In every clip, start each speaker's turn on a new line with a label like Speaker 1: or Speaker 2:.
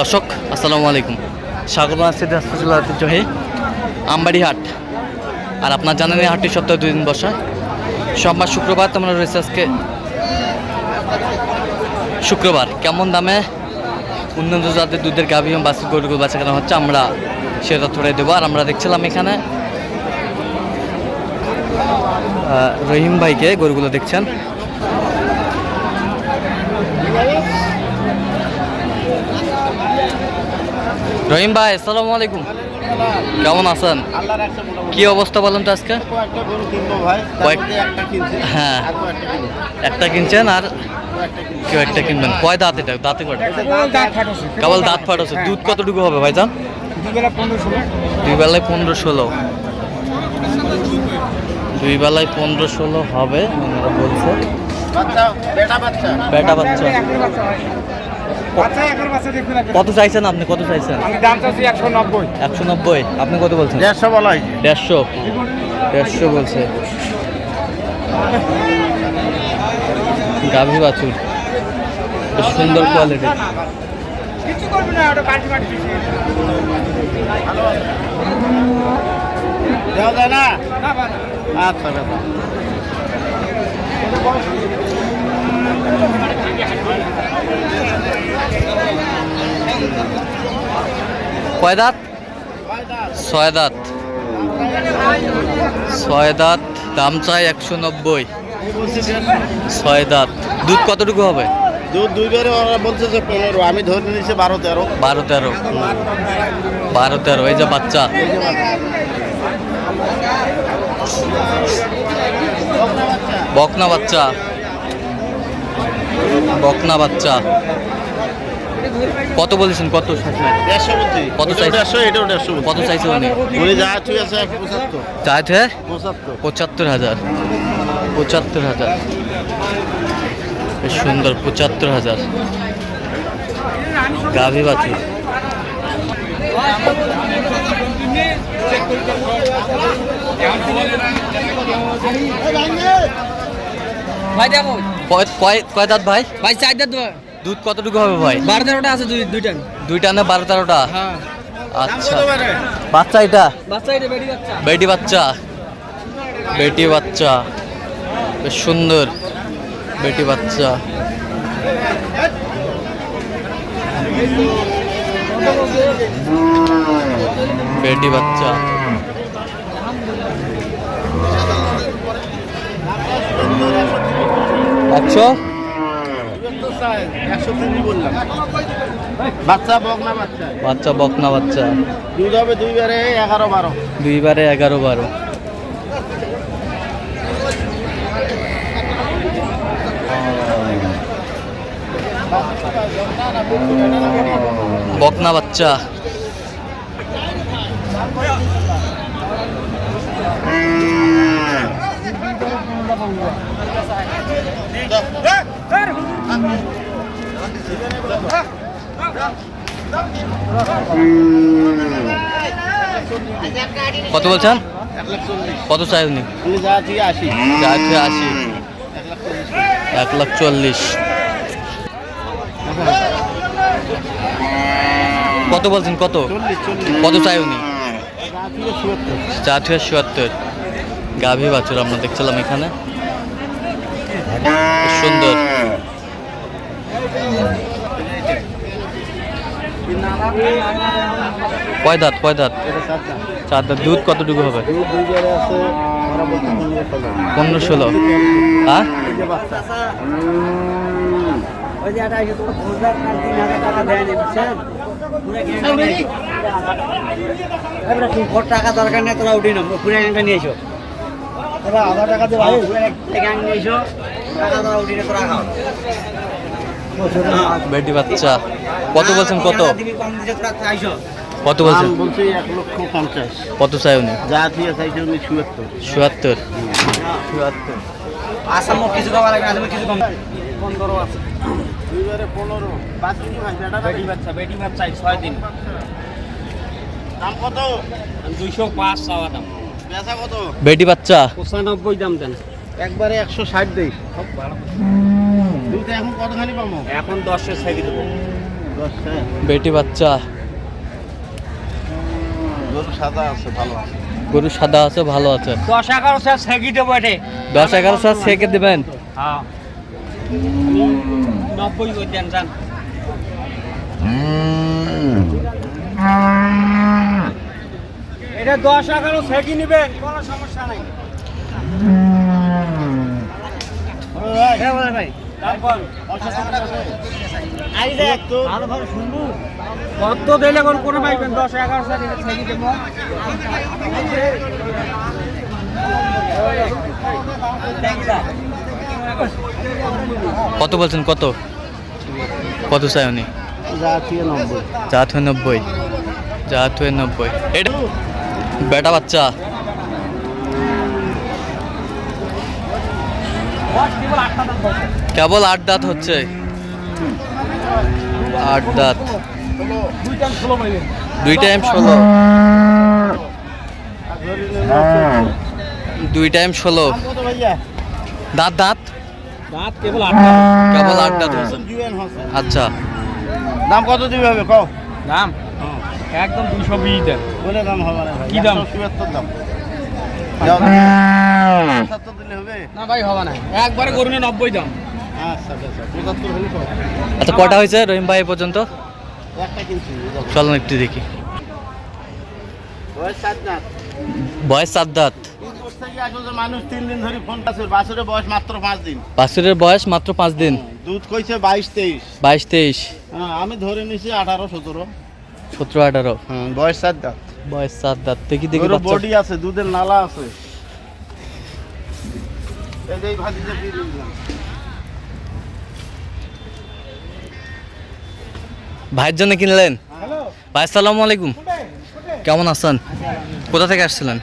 Speaker 1: দর্শক, আসসালামু আলাইকুম। স্বাগত আছে হাসপাতাল ঐতিহ্যহে আমবাড়ি হাট আর আপনার জানেন এই হাটটি সপ্তাহে দুই দিন বসা। সোমবার, শুক্রবার তোমরা রয়েছে আজকে। শুক্রবার, কেমন দামে উন্নত জাতের দুধের গাভী এবং বাসি গরুগুলো বাচ্চা কেনা হচ্ছে আমরা সেটা ধরে দেবো। আর আমরা দেখছিলাম এখানে রহিম ভাইকে গরুগুলো দেখছেন। রহিম ভাই আসসালামু আলাইকুম। কেমন আছেন? কি অবস্থা বলেন তো আজকে? হ্যাঁ। একটা কিনছেন আর কেউ একটা কিনবেন। কয় দাঁত এটা? দাঁতে কয়টা? কেবল দাঁত ফাটাচ্ছে দুধ কতটুকু হবে ভাই ভাইজান? দুই বেলায় পনেরো ষোলো। দুই বেলায় পনেরো ষোলো হবে ওনারা বলছে।
Speaker 2: বেটা বাচ্চা।
Speaker 1: বেটা বাচ্চা। কত চাইছেন আপনি? কত চাইছেন?
Speaker 3: আমি দাম চাচ্ছি একশো নব্বই।
Speaker 1: একশো নব্বই? আপনি কত বলছেন?
Speaker 2: দেড়শো বলা হয়েছে।
Speaker 1: দেড়শো। দেড়শো বলছে। গাভী বাছুর। বেশ সুন্দর কোয়ালিটি
Speaker 3: কিছু করবি না ওটা পাল্টি পাল্টি
Speaker 2: দেওয়া যায় না?
Speaker 3: না বাবা
Speaker 2: আচ্ছা
Speaker 1: কয় দাঁত? ছয় দাঁত। ছয় দাঁত দাম চাই একশো নব্বই। ছয় দাঁত। দুধ কতটুকু হবে?
Speaker 2: দুধ দুইবারে ওরা বলছে যে পনেরো আমি ধরে নিয়েছি বারো তেরো।
Speaker 1: বারো তেরো। বারো তেরো এই যে বাচ্চা। বকনা বাচ্চা। বকনা বাচ্চা। কত বলেছেন? কত কত কত চাইছে উনি
Speaker 2: উনি যা ঠিক আছে একশো পঁচাত্তর।
Speaker 1: চাইছে
Speaker 2: পঁচাত্তর।
Speaker 1: পঁচাত্তর হাজার। পঁচাত্তর হাজার। বেশ সুন্দর পঁচাত্তর হাজার। গাভী বাছুর।
Speaker 4: ভাই দেখো
Speaker 1: কয় কয়- কয় দাঁত ভাই?
Speaker 4: ভাই চারটা তো
Speaker 1: দুধ কতটুকু হবে ভাই?
Speaker 4: বারো তেরোটা আছে দুই দুইটা।
Speaker 1: দুইটা না বারো তেরোটা?
Speaker 4: হ্যাঁ।
Speaker 1: আচ্ছা। বাচ্চা এটা? বেটি বাচ্চা। বেটি বাচ্চা? বেশ সুন্দর। বেটি বাচ্চা। বেটি বাচ্চা। একশো
Speaker 2: বাচ্চা বক না বাচ্চা
Speaker 1: বাচ্চা বকনা বাচ্চা
Speaker 2: দুধ হবে দুইবারে এগারো বারো
Speaker 1: দুইবারে এগারো বারো বকনা বাচ্চা কত বলছেন? কত চাই উনি? এক লাখ চল্লিশ। কত বলছেন? কত? কত চাই উনি? চার থেকে চুয়াত্তর গাভী বাছুর আমরা দেখছিলাম এখানে। সুন্দর। কয় দাঁত কয় দাঁত? চার দাঁত। দুধ কতটুকু হবে?
Speaker 2: পনেরো ষোলো।
Speaker 1: হ্যাঁ
Speaker 4: টাকা দরকার নেই তোরা উঠি না পুরো গ্যাংটা নিয়ে এসো তোরা টাকা দিয়ে গ্যাং নিয়ে টাকা তোরা উঠি না তোরা খাও।
Speaker 1: বেটি বাচ্চা। কত বলছেন কত? কত বলছেন?
Speaker 2: বলছে এক লক্ষ পঞ্চাশ।
Speaker 1: কত চাই উনি?
Speaker 2: চুয়াত্তর।
Speaker 1: চুয়াত্তর। চুয়াত্তর।
Speaker 4: আসাম কিছু খাওয়া লাগে আসামে কিছু কম। পনেরো আছে।
Speaker 2: দুইবারে পনেরো। বাচ্চা কি ভাই বেটা
Speaker 4: বেটি বাচ্চা বেটি বাচ্চা ছয় দিন।
Speaker 2: দাম কত?
Speaker 4: দুইশো পাঁচ চাওয়া দাম।
Speaker 2: বেচা কত?
Speaker 1: বেটি বাচ্চা।
Speaker 4: পঁচানব্বই দাম দেন।
Speaker 2: একবারে একশো ষাট দেই। দুইটা এখন কতখানি পাবো?
Speaker 4: এখন দশের সাইডে দেবো।
Speaker 2: দশটা
Speaker 1: বেটি বাচ্চা।
Speaker 2: গরু সাদা আছে ভালো আছে।
Speaker 1: গরু সাদা আছে ভালো আছে।
Speaker 4: দশ এগারো স্যার সেগি দেবো এটে।
Speaker 1: দশ এগারো সাল সেকে দেবেন?
Speaker 4: হ্যাঁ। নব্বই করে দেন যান। এটা দশ এগারো সেগি নেবেন কোনো সমস্যা নাই।
Speaker 5: হ্যাঁ ভাই।
Speaker 4: কত দিলে কোন কোনো পাইবেন? দশ এগারো
Speaker 1: কত বলছেন? কত? কত চাই উনি?
Speaker 2: যা থেকে নব্বই।
Speaker 1: জাত হয়ে নব্বই। এটা বেটা বাচ্চা। কেবল আট দাঁত হচ্ছে। আট দাঁত। দুই টাইম ষোলো। দুই টাইম ষোলো। দাঁত দাঁত?
Speaker 4: দাঁত কেবল
Speaker 1: আট দাঁত। আচ্ছা।
Speaker 2: দাম কত দিবে হবে? কও।
Speaker 4: দাম? একদম দুশো বিশ দেন।
Speaker 2: বলে দাম হবে না
Speaker 4: কি দাম?
Speaker 2: দাম। দিলে হবে?
Speaker 4: না ভাই হবে না। একবারে করুন নব্বই দাম।
Speaker 2: আচ্ছা
Speaker 1: কটা হয়েছে রহিম ভাই পর্যন্ত? চলুন একটু দেখি।
Speaker 2: বয়স সাত
Speaker 1: বয়স দাঁত।
Speaker 2: মাত্র পাঁচ দিন
Speaker 1: বাছুরের বয়স মাত্র পাঁচ দিন।
Speaker 2: দুধ কইছে বাইশ তেইশ।
Speaker 1: বাইশ তেইশ
Speaker 2: আমি ধরে নিছি আঠারো সতেরো
Speaker 1: সতেরো আঠারো।
Speaker 2: বয়স সাত দাঁত।
Speaker 1: বয়স সাত দাঁত দেখি দেখি
Speaker 2: বডি আছে দুধের নালা আছে।
Speaker 1: ভাইয়ের জন্য কিনলেন? ভাই আসসালামু আলাইকুম। কেমন আছেন? কোথা থেকে আসছিলেন?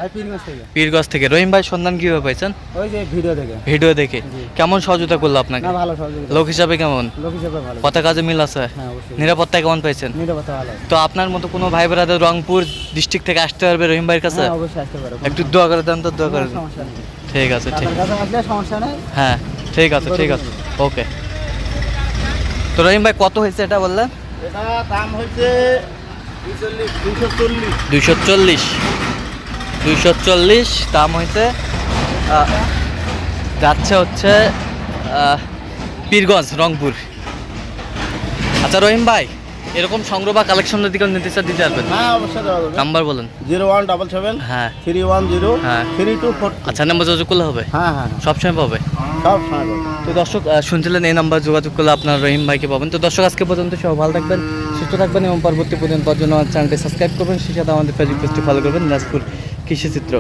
Speaker 1: পীরগঞ্জ থেকে। রহিম ভাই সন্ধান কীভাবে পাইছেন?
Speaker 4: ওই যে ভিডিও থেকে
Speaker 1: ভিডিও দেখে। কেমন সহযোগিতা করল আপনাকে?
Speaker 4: ভালো সহযোগিতা।
Speaker 1: লোক হিসাবে কেমন?
Speaker 4: লোক হিসেবে ভালো।
Speaker 1: কথা কাজে মিল আছে?
Speaker 4: হ্যাঁ
Speaker 1: নিরাপত্তা কেমন পাইছেন?
Speaker 4: নিরাপত্তা ভালো।
Speaker 1: তো আপনার মতো কোনো ভাই ব্রাদার রংপুর ডিস্ট্রিক্ট থেকে আসতে পারবে রহিম ভাইয়ের কাছে?
Speaker 4: হ্যাঁ অবশ্যই আসতে পারো
Speaker 1: একটু দোয়া করে দেন তো দোয়া করে দেন ঠিক আছে ঠিক।
Speaker 4: সমস্যা নেই।
Speaker 1: হ্যাঁ ঠিক আছে ঠিক আছে। ওকে তো রহিম ভাই কত হয়েছে এটা বললেন?
Speaker 2: এটা দাম হয়েছে
Speaker 1: দুইশো চল্লিশ। দুইশো চল্লিশ। দাম হয়েছে যাচ্ছে হচ্ছে পীরগঞ্জ রংপুর। আচ্ছা রহিম ভাই এরকম সংগ্রহ বা কালেকশনের দিকে নিতে চান দিতে পারবেন?
Speaker 2: হ্যাঁ অবশ্যই
Speaker 1: নাম্বার বলেন।
Speaker 2: জিরো ওয়ান ডাবল সেভেন
Speaker 1: হ্যাঁ।
Speaker 2: থ্রি ওয়ান জিরো
Speaker 1: হ্যাঁ।
Speaker 2: থ্রি টু ফোর
Speaker 1: আচ্ছা নাম্বার যোগাযোগ করলে হবে?
Speaker 2: হ্যাঁ হ্যাঁ।
Speaker 1: সবসময় পাবে?
Speaker 2: সব
Speaker 1: তো দর্শক শুনছিলেন এই নাম্বার যোগাযোগ করলে আপনার রহিম ভাইকে পাবেন। তো দর্শক, আজকে পর্যন্ত সব ভালো থাকবেন, সুস্থ থাকবেন এবং পরবর্তী পর্যন্ত জন্য আমার চ্যানেলটি সাবস্ক্রাইব করবেন। সেই সাথে আমাদের ফেসবুক পেজটি ফলো করবেন কৃষি চিত্র